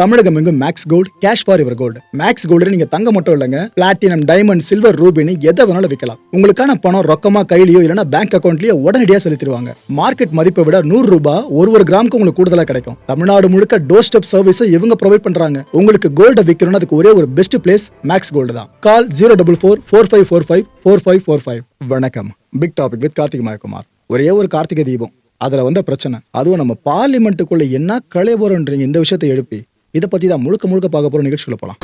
தமிழகம் எங்கும் maths gold cash for இவர் gold maths gold நீங்க தங்க மட்டும் இல்லைங்க. பிளாட்டினம் டைமண்ட் சில்வர் ரூபினி எதை வேணாலும் விற்கலாம் உங்களுக்கான பணம் ரொக்கமா கையிலயோ இல்லைன்னா பேங்க் அக்கௌண்ட்லயோ உடனடியாக செலுத்திடுவாங்க. மார்க்கெட் மதிப்பை விட நூறு ரூபாய் ஒரு ஒரு கிராமுக்கு உங்களுக்கு கூடுதலா கிடைக்கும். தமிழ்நாடு முழுக்க டோர் ஸ்டெப் சர்வீஸும் இவங்க ப்ரொவைட் பண்றாங்க. உங்களுக்கு கோல்ட விற்கணும்னு அதுக்கு ஒரே ஒரு பெஸ்ட் பிளேஸ் மேக்ஸ் கோல்டு தான். Call zero double four four five four five four five four five வணக்கம். பிக் டாபிக் வித் கார்த்திக் மயக்குமார் ஒரே ஒரு கார்த்திகை தீபம். அதுல வந்த பிரச்சனை. அதுவும் நம்ம பார்லிமெண்ட்டுக்குள்ள என்ன கலைபோறன்றீங்க இந்த விஷயத்தை எழுப்பி. இதை பத்தி தான் முழுக்க முழுக்க பார்க்க போகிற நிகழ்ச்சிகளை போகலாம்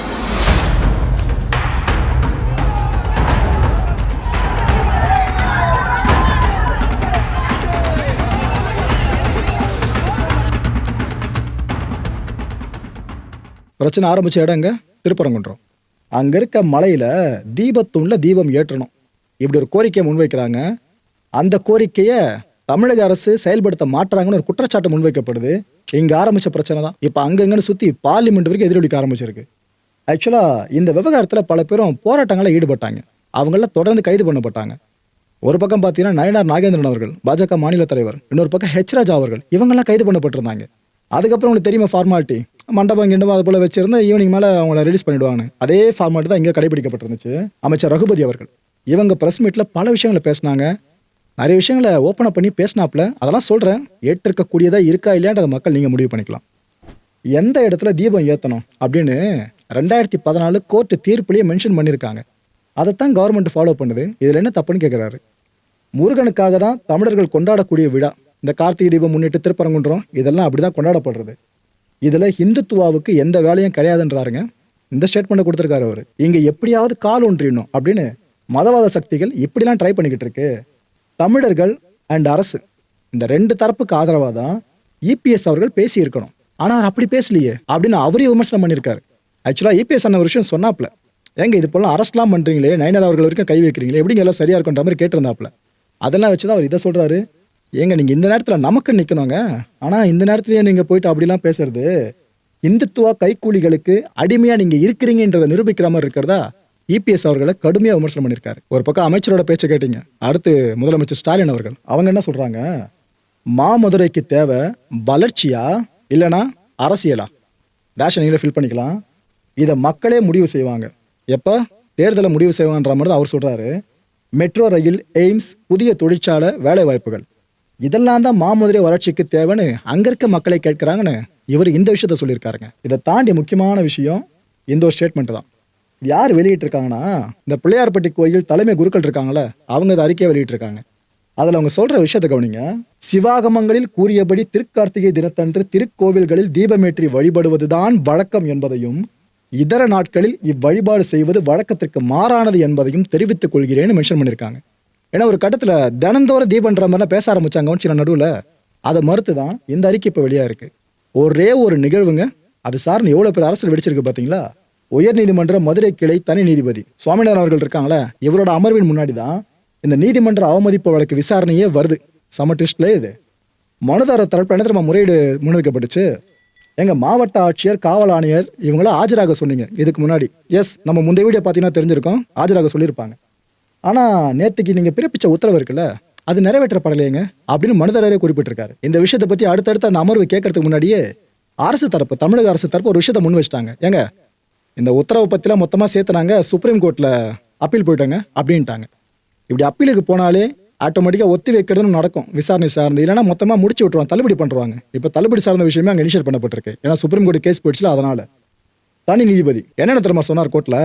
பிரச்சனை ஆரம்பிச்ச இடங்க திருப்பரங்குன்றம். அங்க இருக்க மலையில தீபத்துள்ள தீபம் ஏற்றணும். இப்படி ஒரு கோரிக்கையை முன்வைக்கிறாங்க. அந்த கோரிக்கையை தமிழக அரசு செயல்படுத்த மாற்றாங்கன்னு ஒரு குற்றச்சாட்டு முன்வைக்கப்படுது. இங்க ஆரம்பிச்ச பிரச்சனை தான். இப்போ அங்கங்கன்னு சுத்தி பார்லிமெண்ட் வரைக்கும் எதிரொலிக்க ஆரம்பிச்சிருக்கு. ஆக்சுவலா இந்த விவகாரத்துல பல பேரும் போராட்டங்களில் ஈடுபட்டாங்க. அவங்கள தொடர்ந்து கைது பண்ணப்பட்டாங்க. ஒரு பக்கம் பார்த்தீங்கன்னா நயனார் நாகேந்திரன் அவர்கள் பாஜக மாநில தலைவர். இன்னொரு பக்கம் ஹெச் ராஜா அவர்கள். இவங்கெல்லாம் கைது பண்ணப்பட்டிருந்தாங்க. அதுக்கப்புறம் உங்களுக்கு தெரியுமா ஃபார்மாலிட்டி மண்டபம் கிண்டபம் அது போல வச்சிருந்தா ஈவினிங் மேலே அவங்கள ரிலீஸ் பண்ணிடுவாங்க அதே ஃபார்மாலிட்டி தான் இங்கே கடைபிடிக்கப்பட்டிருந்துச்சு. அமைச்சர் ரகுபதி அவர்கள். இவங்க ப்ரெஸ் மீட்டில் பல விஷயங்களை பேசினாங்க. நிறைய விஷயங்களை ஓப்பன் பண்ணி பேசினாப்புல அதெல்லாம் சொல்கிறேன் ஏற்றிருக்கக்கூடியதாக இருக்கா இல்லையான்றத மக்கள் நீங்கள் முடிவு பண்ணிக்கலாம். எந்த இடத்துல தீபம் ஏற்றணும் அப்படின்னு ரெண்டாயிரத்தி பதினாலு கோர்ட்டு தீர்ப்புலேயே மென்ஷன் பண்ணியிருக்காங்க அதைத்தான் கவர்மெண்ட் ஃபாலோ பண்ணுது. இதில் என்ன தப்புன்னு கேட்குறாரு முருகனுக்காக தான் தமிழர்கள் கொண்டாடக்கூடிய விழா. இந்த கார்த்திகை தீபம் முன்னிட்டு திருப்பரங்குன்றம் இதெல்லாம் அப்படி தான் கொண்டாடப்படுறது. இதில் ஹிந்துத்துவாவுக்கு எந்த வேலையும் கிடையாதுன்றாருங்க. இந்த ஸ்டேட்மெண்ட் கொடுத்துருக்காரு அவர். இங்கே எப்படியாவது கால் ஒன்றிடணும் அப்படின்னு மதவாத சக்திகள் இப்படிலாம் ட்ரை பண்ணிக்கிட்டு இருக்கு. தமிழர்கள் அண்ட் அரசு இந்த ரெண்டு தரப்புக்கு ஆதரவாக தான் இபிஎஸ் அவர்கள் பேசியிருக்கணும். ஆனால் அவர் அப்படி பேசலையே அப்படின்னு அவரே விமர்சனம் பண்ணியிருக்காரு. ஆக்சுவலாக இபிஎஸ் அண்ணன் ஒரு விஷயம் சொன்னாப்ல ஏங்க இது போலாம் அரஸ்ட்லாம் பண்ணுறீங்களே நயனர் அவர்கள் வரைக்கும் கை வைக்கிறீங்களே எப்படிங்க எல்லாம் சரியாக இருக்குன்ற மாதிரி கேட்டிருந்தாப்ல அதெல்லாம் வச்சு தான் அவர் இதை சொல்கிறாரு ஏங்க நீங்கள் இந்த நேரத்தில் நமக்கு நிற்கணுங்க ஆனால் இந்த நேரத்துலேயே நீங்கள் போயிட்டு அப்படிலாம் பேசுறது இந்துத்துவா கைக்கூலிகளுக்கு அடிமையாக நீங்கள் இருக்கிறீங்கன்றதை நிரூபிக்கிற மாதிரி இருக்கிறதா? இபிஎஸ் அவர்களை கடுமையாக விமர்சனம் பண்ணியிருக்காரு. ஒரு பக்கம் அமைச்சரோட பேச்சை கேட்டீங்க. அடுத்து முதலமைச்சர் ஸ்டாலின் அவர்கள். அவங்க என்ன சொல்கிறாங்க மாமதுரைக்கு தேவை வளர்ச்சியா? இல்லைனா அரசியலா? ரேஷன் நீங்களே ஃபில் பண்ணிக்கலாம். இதை மக்களே முடிவு செய்வாங்க. எப்போ? தேர்தலை முடிவு செய்வாங்கன்ற மாதிரி தான் அவர் சொல்கிறாரு மெட்ரோ ரயில் எய்ம்ஸ் புதிய தொழிற்சாலை வேலை வாய்ப்புகள் இதெல்லாம் தான் மாமதுரை வளர்ச்சிக்கு தேவைன்னு அங்கே இருக்க மக்களை கேட்குறாங்கன்னு இவர் இந்த விஷயத்த சொல்லியிருக்காருங்க. இதை தாண்டி முக்கியமான விஷயம் இந்த ஒரு ஸ்டேட்மெண்ட் தான். யார் வெளியிட்டிருக்காங்கன்னா இந்த பிள்ளையார்பட்டி கோயில் தலைமை குருக்கள் இருக்காங்களே அவங்க இதை அறிக்கையை வெளியிட்டிருக்காங்க. அதில் அவங்க சொல்கிற விஷயத்தை கவனிங்க. சிவாகமங்களில் கூறியபடி திருக்கார்த்திகை தினத்தன்று திருக்கோவில்களில் தீபமேற்றி வழிபடுவதுதான் வழக்கம் என்பதையும் இதர நாட்களில் இவ்வழிபாடு செய்வது வழக்கத்திற்கு மாறானது என்பதையும் தெரிவித்துக் கொள்கிறேன்னு மென்ஷன் பண்ணியிருக்காங்க. ஏன்னா ஒரு கட்டத்தில் தினந்தோற தீபன்ற மாதிரிலாம் பேச ஆரம்பிச்சாங்க கவனிச்சு நடுவில்? அதை மறுத்து தான் இந்த அறிக்கை இப்போ வெளியாக இருக்குது ஒரே ஒரு நிகழ்வுங்க அது சார்ந்து எவ்வளோ பேர் அரசியல் வெடிச்சிருக்கு பார்த்தீங்களா உயர்நீதிமன்ற மதுரை கிளை தனி நீதிபதி. சுவாமிநாதன் அவர்கள் இருக்காங்களே இவரோட அமர்வின் முன்னாடி தான் இந்த நீதிமன்ற அவமதிப்பு வழக்கு விசாரணையே வருது. சம ட்விஸ்ட்ல இது. மனுதாரர் தரப்பு என்ன தெரியுமா முறையீடு முன்வைக்கப்பட்டுச்சு? எங்க மாவட்ட ஆட்சியர் காவல் ஆணையர் இவங்கள ஆஜராக சொன்னீங்க இதுக்கு முன்னாடி. எஸ் நம்ம முந்தைய வீடியோ பார்த்தீங்கன்னா தெரிஞ்சிருக்கோம் ஆஜராக சொல்லியிருப்பாங்க. ஆனா நேத்துக்கு நீங்க பிறப்பிச்ச உத்தரவு இருக்குல்ல அது நிறைவேற்றப்படலையேங்க அப்படின்னு மனுதாரரே குறிப்பிட்டிருக்காரு. இந்த விஷயத்தை பத்தி அடுத்தடுத்து அந்த அமர்வு கேட்கறதுக்கு முன்னாடியே அரசு தரப்பு தமிழக அரசு தரப்பு ஒரு விஷயத்தை முன் வச்சிட்டாங்க ஏங்க இந்த உத்தரவை பத்திலாம் சேர்த்து சேர்த்துனாங்க சுப்ரீம் கோர்ட்டில் அப்பீல் போயிட்டோங்க அப்படின்ட்டாங்க. இப்படி அப்பீலுக்கு போனாலே ஆட்டோமேட்டிக்காக ஒத்தி வைக்கிறதுன்னு நடக்கும் விசாரணை சார்ந்து. இல்லைன்னா மொத்தமாக முடிச்சு விட்டுருவாங்க தள்ளுபடி பண்ணுறாங்க இப்போ தள்ளுபடி சார்ந்த விஷயமே அங்கே இனிஷியேட் பண்ணப்பட்டிருக்கு. ஏன்னா சுப்ரீம் கோர்ட் கேஸ் போயிடுச்சுல அதனால். தனி நீதிபதி என்னென்ன தெரியுமா சொன்னார் கோர்ட்டில்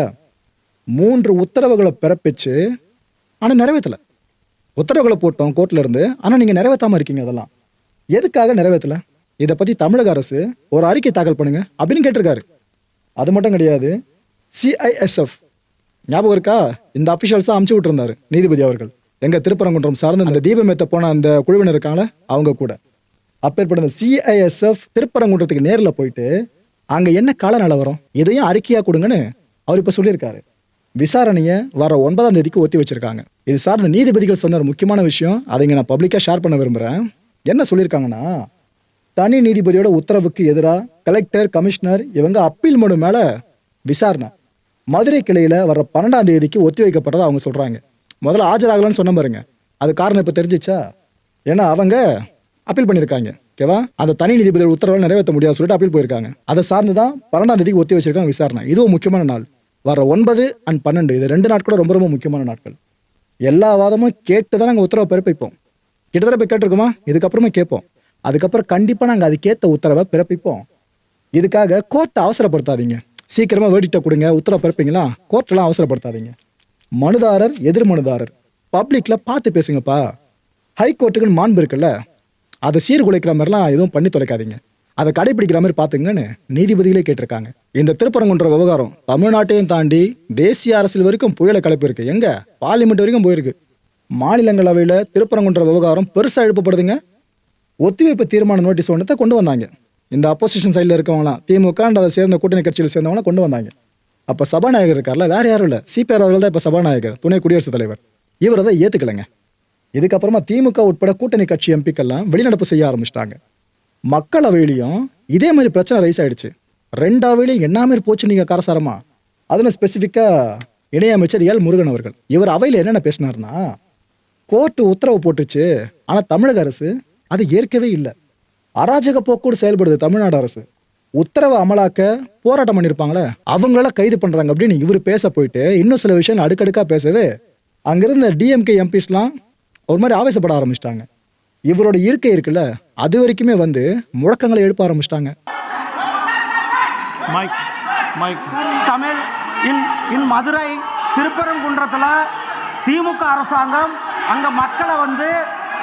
மூன்று உத்தரவுகளை பிறப்பிச்சு ஆனால் நிறைவேற்றலை உத்தரவுகளை போட்டோம் கோர்ட்லேருந்து ஆனால் நீங்கள் நிறைவேற்றாமல் இருக்கீங்க அதெல்லாம். எதுக்காக நிறைவேற்றலை இதை பற்றி தமிழக அரசு ஒரு அறிக்கை தாக்கல் பண்ணுங்க அப்படின்னு கேட்டிருக்காரு. அது மட்டும் கிடையாது சிஐஎஸ்எஃப் ஞாபகம் இருக்கா? இந்த அஃபிஷியல்ஸாக அமுச்சு விட்டுருந்தாரு நீதிபதி அவர்கள். எங்கள் திருப்பரங்குன்றம் சார்ந்த அந்த தீபமேத்த போன அந்த குழுவினர் இருக்காங்கள அவங்க கூட. அப்பேற்பட்ட அந்த சிஐஎஸ்எஃப் திருப்பரங்குன்றத்துக்கு நேரில் போயிட்டு அங்கே என்ன கால நிலவரம் இதையும் அறிக்கையாக கொடுங்கன்னு அவர் இப்போ சொல்லியிருக்காரு. விசாரணையை வர ஒன்பதாம் தேதிக்கு ஒத்தி வச்சிருக்காங்க. இது சார்ந்த நீதிபதிகள் சொன்ன ஒரு முக்கியமான விஷயம் அதை இங்கே நான் பப்ளிக்காக ஷேர் பண்ண விரும்புகிறேன் என்ன சொல்லியிருக்காங்கன்னா தனி நீதிபதியோட உத்தரவுக்கு எதிராக கலெக்டர் கமிஷனர் இவங்க அப்பீல் மனு மேலே விசாரணை. மதுரை கிளையில் வர பன்னெண்டாம் தேதிக்கு ஒத்தி வைக்கப்பட்டதை அவங்க சொல்கிறாங்க முதல்ல ஆஜராகலன்னு சொன்ன பாருங்க. அது காரணம் இப்போ தெரிஞ்சிச்சா? ஏன்னா அவங்க அப்பீல் பண்ணியிருக்காங்க ஓகேவா? அந்த தனி நீதிபதி உத்தரவை நிறைவேற்ற முடியாது சொல்லிட்டு அப்பீல் போயிருக்காங்க. அதை சார்ந்து தான் பன்னெண்டாம் தேதிக்கு ஒத்தி வச்சிருக்காங்க விசாரணை. இதுவும் முக்கியமான நாள். வர ஒன்பது அண்ட் பன்னெண்டு இது ரெண்டு நாட்கள் ரொம்ப ரொம்ப முக்கியமான நாட்கள். எல்லா வாதமும் கேட்டு தான் நாங்கள் உத்தரவை பிறப்பிப்போம். கிட்டத்தட்ட போய் கேட்டிருக்கோமா? இதுக்கப்புறமா கேட்போம். அதுக்கப்புறம் கண்டிப்பாக நாங்கள் அதுக்கேற்ற உத்தரவை பிறப்பிப்போம். இதுக்காக கோர்ட்டை அவசரப்படுத்தாதீங்க. சீக்கிரமாக வேடிட்ட கொடுங்க உத்தரவு பிறப்பீங்களா? கோர்ட்டெல்லாம் அவசரப்படுத்தாதீங்க. மனுதாரர் எதிர் மனுதாரர் பப்ளிக்கில் பார்த்து பேசுங்கப்பா. ஹைகோர்ட்டுக்குன்னு மாண்பு இருக்குல்ல. அதை சீர்குலைக்கிற மாதிரிலாம் எதுவும் பண்ணி தொலைக்காதீங்க. அதை கடைபிடிக்கிற மாதிரி பார்த்துங்கன்னு நீதிபதிகளே கேட்டிருக்காங்க. இந்த திருப்பரங்குன்ற விவகாரம் தமிழ்நாட்டையும் தாண்டி தேசிய அரசியல் வரைக்கும் புயலை கிளப்பியிருக்கு எங்க? பார்லிமெண்ட் வரைக்கும் போயிருக்கு. மாநிலங்களவையில் திருப்பரங்குன்ற விவகாரம் பெருசாக எழுப்பப்படுதுங்க. ஒத்திவைப்பு தீர்மான நோட்டீஸ் ஒன்றத்தை கொண்டு வந்தாங்க. இந்த அப்போசிஷன் சைடில் இருக்கவங்களாம் திமுக அதை சேர்ந்த கூட்டணி கட்சியில் சேர்ந்தவங்களாம் கொண்டு வந்தாங்க. அப்போ சபாநாயகர் இருக்கார்ல வேறு யாரும் இல்லை. சிபிஆர் அவர்கள் தான் இப்போ சபாநாயகர் துணை குடியரசுத் தலைவர். இவர் அதை ஏற்றுக்கலைங்க இதுக்கப்புறமா திமுக உட்பட கூட்டணி கட்சி எம்பிக்கெல்லாம் வெளிநடப்பு செய்ய ஆரம்பிச்சிட்டாங்க. மக்களவையிலையும் இதே மாதிரி பிரச்சனை ரைஸ் ஆயிடுச்சு. ரெண்டாவையிலையும் என்ன மாதிரி போச்சு நீங்கள் காரசாரமா? அதில் ஸ்பெசிஃபிக்காக இணையமைச்சர் எல் முருகன் அவர்கள். இவர் அவையில் என்னென்ன பேசினார்னா கோர்ட்டு உத்தரவு போட்டுச்சு ஆனால் தமிழக அரசு அது ஏற்கவே இல்லை. அராஜக போக்கோடு செயல்படுது தமிழ்நாடு அரசு. உத்தரவை அமலாக்க போராட்டம் பண்ணியிருப்பாங்களே அவங்கள கைது பண்ணுறாங்க அப்படின்னு இவர் பேச போயிட்டு இன்னும் சில விஷயம் அடுக்கடுக்காக பேசவே அங்கிருந்த டிஎம்கே எம்பிஸ்லாம் ஒரு மாதிரி ஆவேசப்பட ஆரம்பிச்சிட்டாங்க. இவரோட இருக்கை இருக்குல்ல அது வரைக்குமே வந்து முழக்கங்களை எழுப்ப ஆரம்பிச்சிட்டாங்க. Mic Tamil in in Madurai திருப்பரங்குன்றத்தில் திமுக அரசாங்கம் அங்கே மக்களை வந்து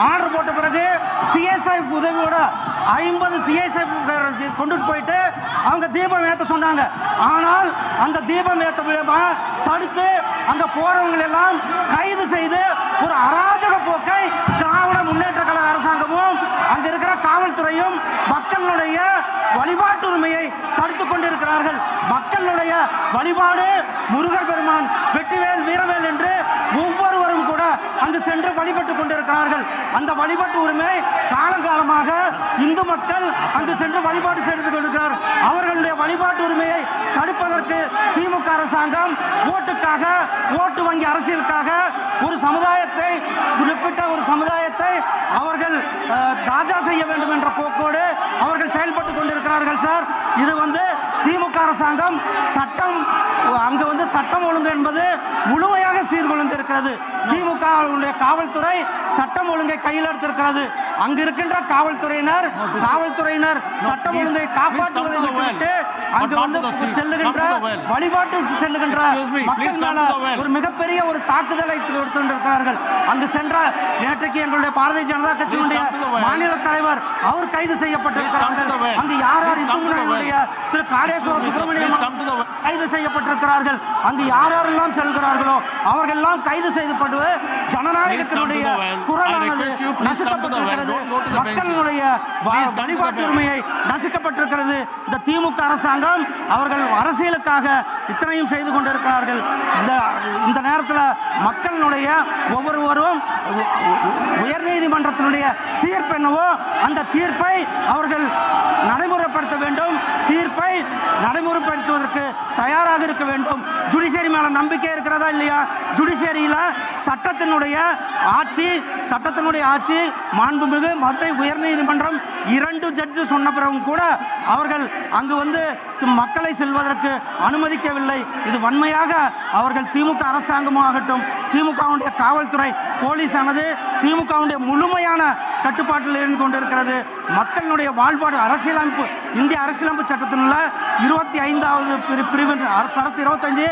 ஆர்டர் போட்ட பிறகு சிஎஸ்ஐ உதவியோட ஐம்பது சிஎஸ்ஐ கொண்டுட்டு போயிட்டு அவங்க தீபம் ஏற்ற சொன்னாங்க. ஆனால் அந்த தீபம் ஏற்ற விதமாக தடுத்து அங்க போகிறவங்களெல்லாம் எல்லாம் கைது செய்து ஒரு அராஜக போக்கை திராவிட முன்னேற்ற கழக அரசாங்கமும் அங்க இருக்கிற காவல்துறையும் மக்களுடைய வழிபாட்டு உரிமையை தடுத்துக் கொண்டிருக்கிறார்கள். மக்களுடைய வழிபாடு முருகர் பெருமான் வெற்றிவேல் வீரவேல் என்று ஒவ்வொருவரும் கூட அங்கு சென்று வழிபட்டு கொண்டிருக்கிறார்கள். அந்த வழிபட்டு உரிமை காலங்காலமாக இந்து மக்கள் அங்கு சென்று வழிபாடு செய்து கொண்டிருக்கிறார். அவர்களுடைய வழிபாட்டு உரிமையை தடுப்பதற்கு திமுக அரசாங்கம் ஓட்டுக்காக ஓட்டு வங்கி அரசியலுக்காக ஒரு சமுதாயத்தை குறிப்பிட்ட ஒரு சமுதாயத்தை அவர்கள் தாஜா செய்ய வேண்டும் என்ற போக்கோடு அவர்கள் செயல்பட்டு கொண்டிருக்கிறார்கள் சார். இது வந்து திமுக அரசாங்கம் சட்டம் அங்கு வந்து சட்டம் ஒழுங்கு என்பது முழுமையாக சீர்குலைந்திருக்கிறது திமுக காவல்துறை சட்டம் ஒழுங்கை கையில் எடுத்திருக்கிறது அங்கு இருக்கின்ற காவல்துறையினர் காவல்துறையினர் சட்டம் ஒழுங்கை காப்பாற்றுவதை. விட்டுவிட்டு அங்கு வந்து. செல்லுகின்ற செல்லுகின்ற மக்கள் மேல. ஒரு மிகப்பெரிய ஒரு தாக்குதலை அங்கு சென்ற நேற்றைக்கு எங்களுடைய பாரதிய ஜனதா கட்சியினுடைய. மாநில தலைவர் அவர் கைது செய்யப்பட்டிருக்கிறார்கள். அங்கு யார் யார் திரு காடேஸ்வர. சுப்பிரமணியம். கைது செய்யப்பட்டிருக்கிறார்கள் அங்கு யார் யாரெல்லாம் செல்கிறார்களோ அவர்கள் எல்லாம் கைது செய்யப்படுவது ஜனநாயகத்தினுடைய குரலானது. நசுக்கப்பட்டிருக்கிறது. மக்களுடைய வழிபாட்டு. உரிமையை நசுக்கப்பட்டிருக்கிறது இந்த திமுக அரசாங்கம் அவர்கள் அரசியலுக்காக இத்தனையும் செய்து கொண்டிருக்கிறார்கள். இந்த இந்த நேரத்தில் மக்களினுடைய ஒவ்வொருவரும் உயர்நீதிமன்றத்தினுடைய தீர்ப்பு என்னவோ அந்த தீர்ப்பை அவர்கள் நடைமுறைப்படுத்த வேண்டும். தீர்ப்பை நடைமுறைப்படுத்துவதற்கு தயாராக இருக்க வேண்டும். ஜுடிஷியரி மேலே நம்பிக்கை இருக்கிறதா இல்லையா? ஜுடிஷியரியில் சட்டத்தினுடைய ஆட்சி சட்டத்தினுடைய ஆட்சி மாண்புமிகு மதுரை உயர்நீதிமன்றம் இரண்டு ஜட்ஜு சொன்ன பிறகும் கூட அவர்கள் அங்கு வந்து மக்களை செல்வதற்கு அனுமதிக்கவில்லை. இது வன்மையாக அவர்கள் திமுக அரசாங்கமாகட்டும் திமுகவுடைய காவல்துறை போலீஸானது திமுகவுடைய முழுமையான கட்டுப்பாட்டில் இருந்து கொண்டிருக்கிறது. மக்களுடைய வாழ்பாடு அரசியலமைப்பு இந்திய அரசியலமைப்பு சட்டத்தினுள்ள இருபத்தி ஐந்தாவது பிரிவு சரத்து இருபத்தஞ்சு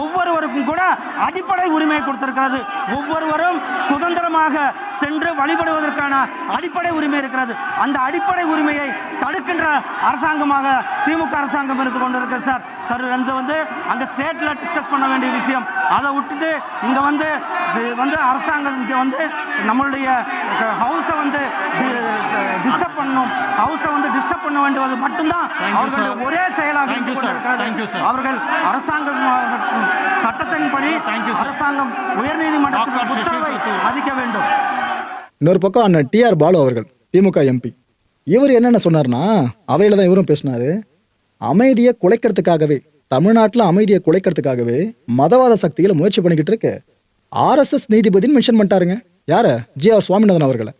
ஒவ்வொருவருக்கும் கூட அடிப்படை உரிமை கொடுத்திருக்கிறது. ஒவ்வொருவரும் சுதந்திரமாக சென்று வழிபடுவதற்கான அடிப்படை உரிமை இருக்கிறது. அந்த அடிப்படை உரிமையை தடுக்கின்ற அரசாங்கமாக திமுக அரசாங்கம் இருந்து கொண்டிருக்கிறது சார். சார் வந்து வந்து அங்கே ஸ்டேட்டில் டிஸ்கஸ் பண்ண வேண்டிய விஷயம். அதை விட்டுட்டு இங்கே வந்து இது வந்து அரசாங்கம் இங்கே வந்து நம்மளுடைய ஹவுஸை வந்து டிஸ்டர்ப் பண்ணணும் ஹவுஸை வந்து டிஸ்டர்ப் பண்ண வேண்டுவது மட்டும்தான் அவர்களுடைய. ஒரே செயலாக. அவர்கள் அரசாங்கம் சட்டத்தின்படி. அரசாங்கம் உயர்நீதிமன்றத்தின். உத்தரவை. மதிக்க வேண்டும் இன்னொரு பக்கம் அண்ணன் டிஆர் பாலு அவர்கள் திமுக எம்பி இவர் என்னென்ன சொன்னார்னா அவையில தான் இவரும் பேசினாரு அமைதியை குலைக்கிறதுக்காகவே தமிழ்நாட்டில் அமைதியை குலைக்கிறதுக்காகவே மதவாத சக்திகளை முயற்சி பண்ணிக்கிட்டு இருக்கு ஆர்எஸ்எஸ் நீதிபதின்னு மென்ஷன் பண்ணிட்டாருங்க. யார? ஜி ஆர் சுவாமிநாதன் அவர்களை.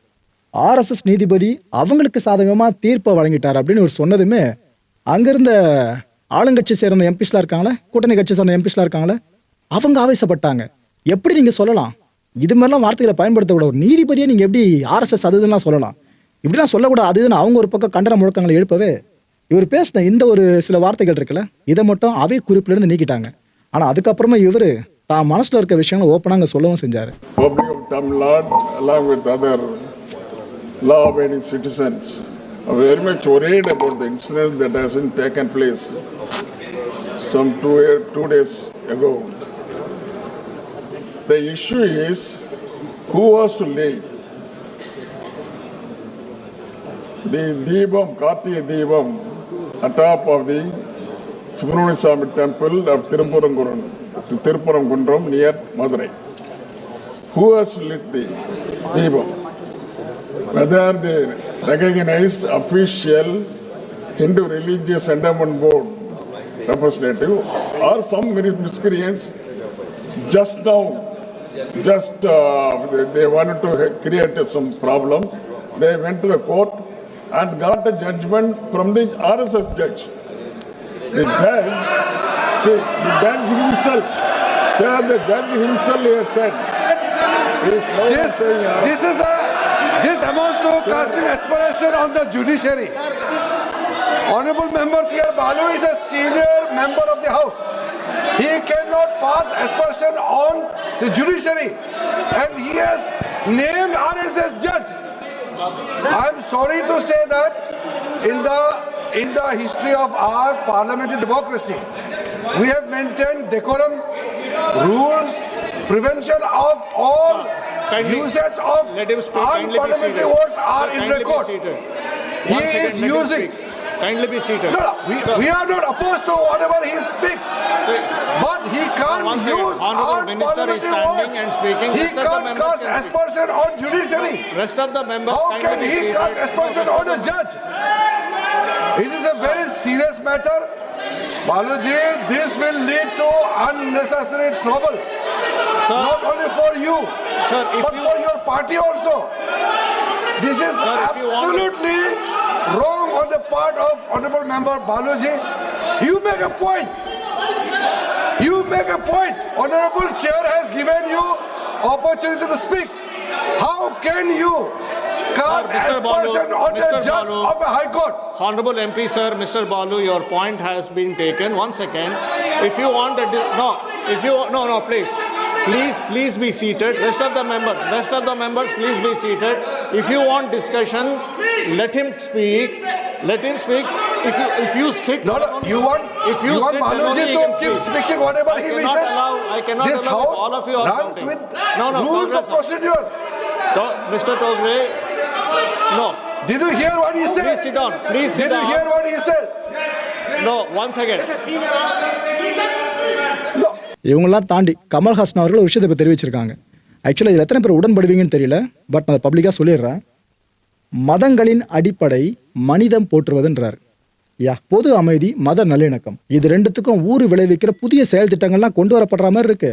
ஆர்எஸ்எஸ் நீதிபதி அவங்களுக்கு சாதகமாக தீர்ப்பை வழங்கிட்டார் அப்படின்னு இவர் சொன்னதுமே அங்கிருந்த ஆளுங்கட்சி சேர்ந்த எம்பிஸ்லாம் இருக்காங்களே கூட்டணி கட்சி சேர்ந்த எம்பிஸ்லாம் இருக்காங்களே அவங்க ஆவேசப்பட்டாங்க. எப்படி நீங்கள் சொல்லலாம்? இது மாதிரிலாம் வார்த்தைகளை பயன்படுத்தக்கூடாது. ஒரு நீதிபதியை நீங்கள் எப்படி ஆர்எஸ்எஸ் அது இதுலாம் சொல்லலாம். இப்படிலாம் சொல்லக்கூடாது. அது இதுன்னு அவங்க ஒரு பக்கம் கண்டன முழக்கங்களை எழுப்பவே இவர் பேசின இந்த ஒரு சில வார்த்தைகள் இருக்குல்ல இதை மட்டும் அவை குறிப்பிலிருந்து நீக்கிட்டாங்க. ஆனால் அதுக்கப்புறமா இவர் தான் மனசில் இருக்க விஷயங்களை ஓப்பனாக அங்கே சொல்லவும் செஞ்சார் Republic of Tamil Nadu, along with other law-abiding citizens, are very much worried about the incident that has been taken place some two, year- two days ago. The issue is who was to lead the Deepam, Kartiya Deepam, atop of the Subramania Swami temple of Tirupuranguram, Tirupuranguram near Madurai. Who has lit the Deepam? Whether the recognized official Hindu Religious Endowment Board representative or some miscreants just now just uh, they, they wanted to create some problem. They went to the court and got a judgment from the RSS judge. The judge, see, the judge himself, sir, the judge himself has said, he is proud of This, this is a, this amounts to casting aspersion on the judiciary. Honorable member T.R. Balu is a senior member of the house. He cannot pass aspersion on the judiciary and he has named RSS judge. I am sorry to say that in the, in the history of our parliamentary democracy, we have maintained decorum, rules, prevention of all Kindly- usage of Let him speak. Kindly be unparliamentary seated. words Sir, are in kindly be record. He second, is using. Kindly be seated. No, no, we, Sir, we are not opposed to whatever he speaks. sir, But he can't One use Honorable Minister is standing words. and speaking. He Rest can't cast aspersion on judiciary. Rest of the members How can he cast aspersion No, on a judge? It is a very serious matter. Baluji, this will lead to unnecessary trouble. Not only for you, Sir, if but you- for your party also. This is Sir, if you want to- absolutely wrong on the part of Honorable Member Baluji. You make a point. You make a point. Honorable Chair has given you opportunity to speak. How can you Sir, Mr. Balu, aspersion on the judge Balu. of a high court? Honorable MP, sir, Mr. Balu, your point has been taken. One second. If you want di- no, if you, no, no, please. Please, please be seated. Rest of the members, rest of the members, please be seated. If you want discussion, let him speak. Let him speak. If you, if you sit. No, no, you want, If you you want sit, then only Baluji he to keep speak. speaking whatever I he wishes? allow- I cannot This allow house all of you are runs shouting. with No, no, rules Congress, of procedure. Mr. Togre, no, Did you hear what he said? please sit down. Please sit Did you hear down. what he said? No, one second. No. இவங்கெல்லாம் தாண்டி கமல்ஹாசன் அவர்கள் ஒரு விஷயத்தை இப்போ தெரிவிச்சிருக்காங்க ஆக்சுவலாக இதில் எத்தனை பேர் உடன்படுவீங்கன்னு தெரியல பட் நான் பப்ளிக்காக சொல்லிடுறேன் மதங்களின் அடிப்படை மனிதம் போற்றுவதுன்றார் யா பொது அமைதி மத நல்லிணக்கம் இது ரெண்டுத்துக்கும் ஊறு விளைவிக்கிற புதிய செயல் திட்டங்கள்லாம் கொண்டு வரப்படுற மாதிரி இருக்கு